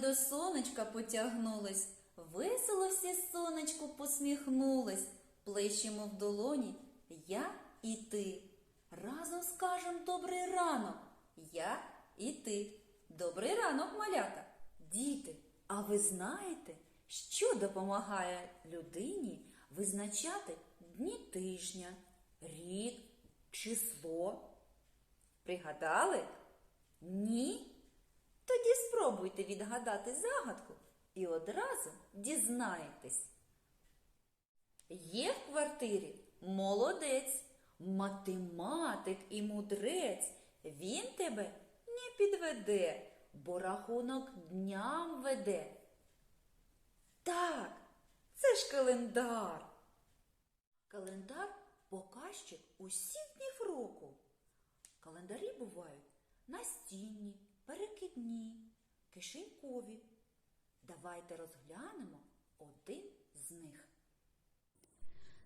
до сонечка потягнулись, весело всі сонечку посміхнулись, плещемо в долоні я і ти. Разом скажем добрий ранок, я і ти. Добрий ранок, малята. Діти, а ви знаєте, що допомагає людині визначати дні тижня, рік, число? Пригадали? Ні? Тоді спробуйте відгадати загадку і одразу дізнаєтесь. Є в квартирі молодець, математик і мудрець. Він тебе не підведе, бо рахунок дням веде. Так, це ж календар. Календар показчик усіх днів року. Календарі бувають настінні, перекидні, кишенькові. Давайте розглянемо один з них.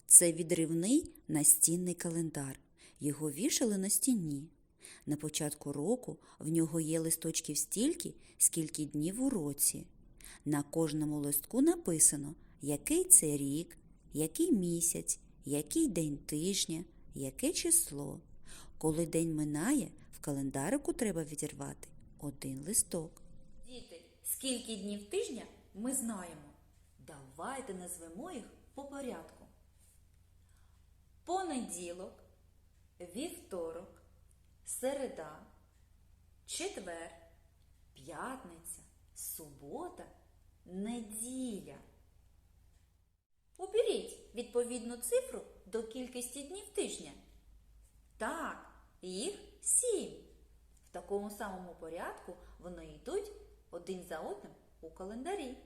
Це відривний настінний календар. Його вішали на стіні. На початку року в нього є листочків стільки, скільки днів у році. На кожному листку написано, який це рік, який місяць, який день тижня, яке число. Коли день минає, в календарику треба відірвати один листок. Діти, скільки днів тижня ми знаємо. Давайте назвемо їх по порядку. Понеділок, вівторок, середа, четвер, п'ятниця, субота, неділя. Уберіть відповідну цифру до кількості днів тижня. Так, їх сім. Такому самому порядку вони йдуть один за одним у календарі.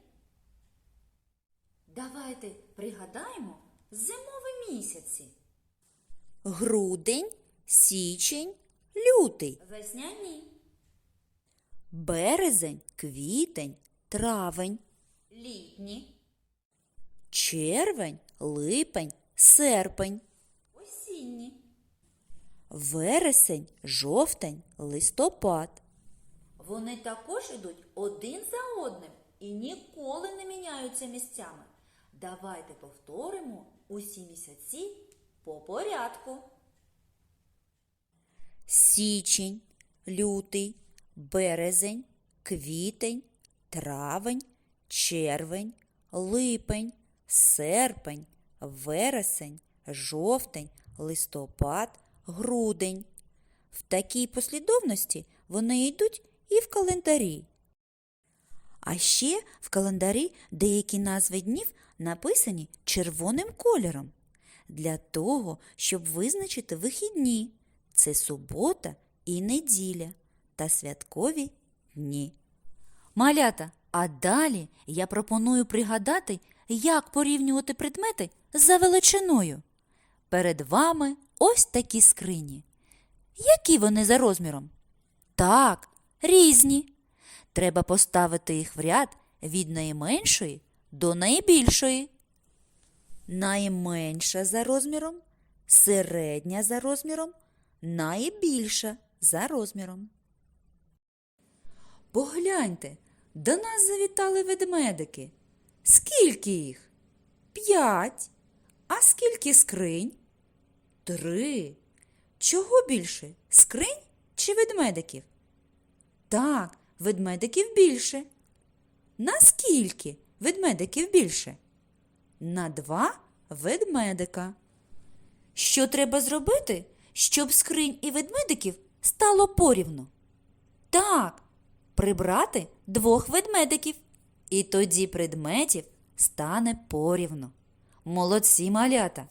Давайте пригадаємо зимові місяці. Грудень, січень, лютий, Весняні, березень, квітень, травень, літні, червень, липень, серпень, осінні, вересень, жовтень, листопад. Вони також йдуть один за одним і ніколи не міняються місцями. Давайте повторимо усі місяці по порядку. Січень, лютий, березень, квітень, травень, червень, липень, серпень, вересень, жовтень, листопад, грудень. В такій послідовності вони йдуть і в календарі. А ще в календарі деякі назви днів написані червоним кольором для того, щоб визначити вихідні. Це субота і неділя та святкові дні. Малята, а далі я пропоную пригадати, як порівнювати предмети за величиною. Перед вами ось такі скрині. Які вони за розміром? Так, різні. Треба поставити їх в ряд від найменшої до найбільшої. Найменша за розміром, середня за розміром, найбільша за розміром. Погляньте, до нас завітали ведмедики. Скільки їх? П'ять. А скільки скринь? Три. Чого більше? Скринь чи ведмедиків? Так, ведмедиків більше. Наскільки ведмедиків більше? На два ведмедика. Що треба зробити, щоб скринь і ведмедиків стало порівну? Так, прибрати двох ведмедиків. І тоді предметів стане порівну. Молодці малята.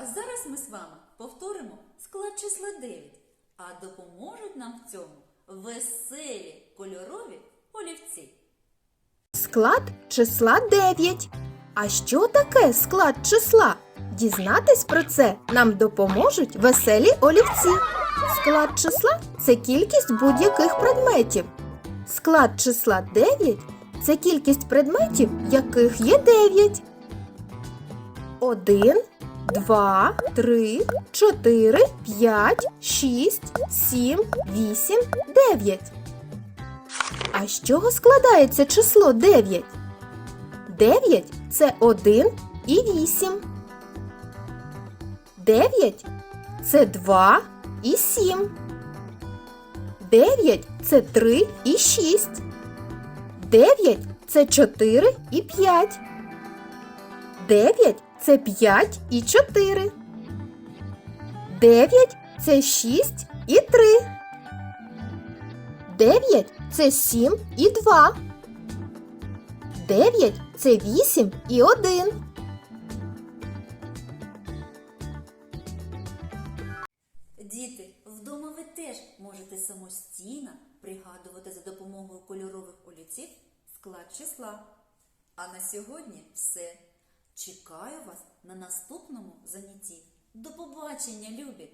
А зараз ми з вами повторимо склад числа 9, а допоможуть нам в цьому веселі кольорові олівці. Склад числа 9. А що таке склад числа? Дізнатись про це нам допоможуть веселі олівці. Склад числа це кількість будь-яких предметів. Склад числа 9 це кількість предметів, яких є 9. 1, 2, 3, 4, 5, 6, 7, 8, 9. А з чого складається число 9? 9 – це 1 і 8. 9 – це 2 і 7. 9 – це 3 і 6. 9 – це 4 і 5. 9 – це 5 і 4. 9 – це 6 і 3. 9 – це 7 і 2. 9 – це 8 і 1. Діти, вдома ви теж можете самостійно пригадувати за допомогою кольорових олівців склад числа. А на сьогодні все. Чекаю вас на наступному занятті. До побачення, любі!